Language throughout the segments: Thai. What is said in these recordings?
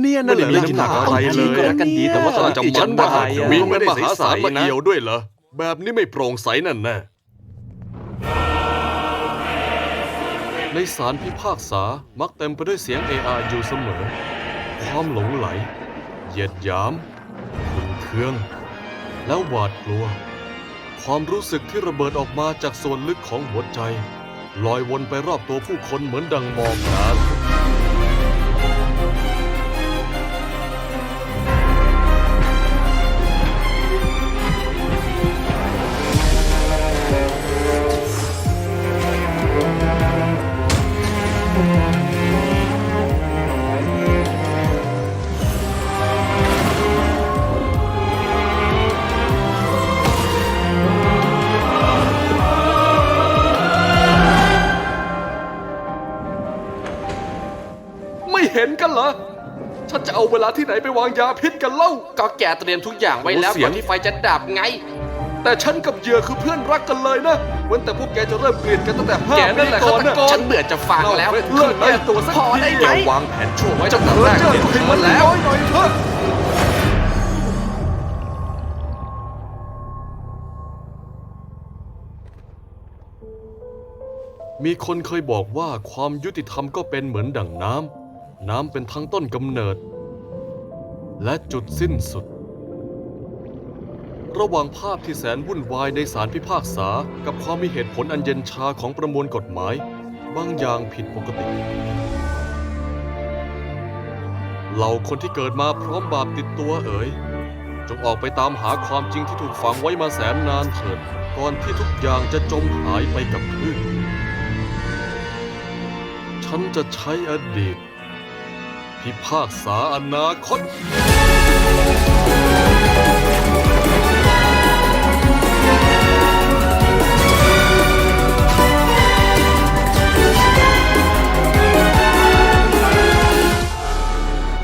เนี่ยนั่นแหละไม่ได้มีน้ำหนักอะไรเลยก็รักกันดีแต่ว่าตอนจะที่มัฉันนได้ได้อะมีมีเงิเงินนมมหาหาศาศาลลมามาเอี่เอี่ยยววด้ด้ววยยเหเหรรออแบบนี้ไม่โปร่งใสนั่นแน่ในสารพิพากษามักเต็มไปด้วยเสียงเออาอยู่เสมอ ความหลงไหล เหยียดหยามขุนเคือง แล้วหวาดกลัว ความรู้สึกที่ระเบิดออกมาจากส่วนลึกของหัวใจ ลอยวนไปรอบตัวผู้คนเหมือนดังหมอกหนา เห็นกันเหรอ ฉันจะเอาเวลาที่ไหนไปวางยาพิษกันเล่า ก็แกเตรียมทุกอย่างไว้แล้วโอ้เสียก่งอนที่ไฟจะดับไง แต่ฉันกับเหยื่อคือเพื่อนรักกันเลยนะเว้นแต่พวกแกจะเริ่มเกลียดกันตั้งแต่ห้าแกปีนั่นแหละก่อนฆาตนะกรฉันเบื่อจะฟังแล้วเลิกแก้ตัวสักพอทีได้ไหมอย่าวางแผนชั่วไว้จะตั้งแต่แรกเลิกเด็ดเลิกมันแล้แล้ววหน่อยเถอะมีคนเคยบอกว่าความยุติธรรมก็เป็นเหมือนดั่งน้ำ น้ำเป็นทั้งต้นกำเนิด และจุดสิ้นสุด ระหว่างภาพที่แสนวุ่นวายในศาลพิพากษา กับความมีเหตุผลอันเย็นชาของประมวลกฎหมาย บางอย่างผิดปกติเหล่าคนที่เกิดมาพร้อมบาปติดตัวเอ๋ย จงออกไปตามหาความจริงที่ถูกฝังไว้มาแสนนานเถิด ก่อนที่ทุกอย่างจะจมหายไปกับคลื่นฉันจะใช้อดีต พิพากษาอนาคต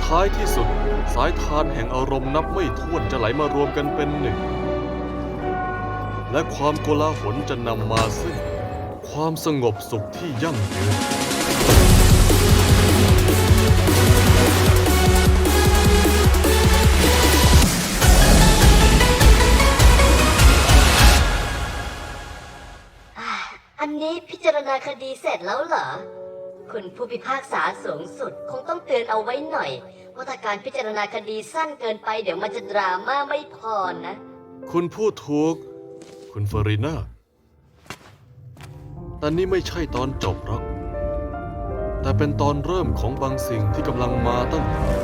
ท้ายที่สุด สายทานแห่งอารมณ์นับไม่ถ้วนจะไหลมารวมกันเป็นหนึ่ง และความโกลาหลจะนำมาซึ่ง ความสงบสุขที่ยั่งยืน อันนี้พิจารณาคดีเสร็จแล้วเหรอ คุณผู้พิพากษาสูงสุดคงต้องเตือนเอาไว้หน่อย ว่าถ้าการพิจารณาคดีสั้นเกินไปเดี๋ยวมันจะดราม่าไม่พอนะ คุณพูดถูก คุณเฟอริน่าแต่นี่ไม่ใช่ตอนจบหรอก แต่เป็นตอนเริ่มของบางสิ่งที่กำลังมาตั้งหาก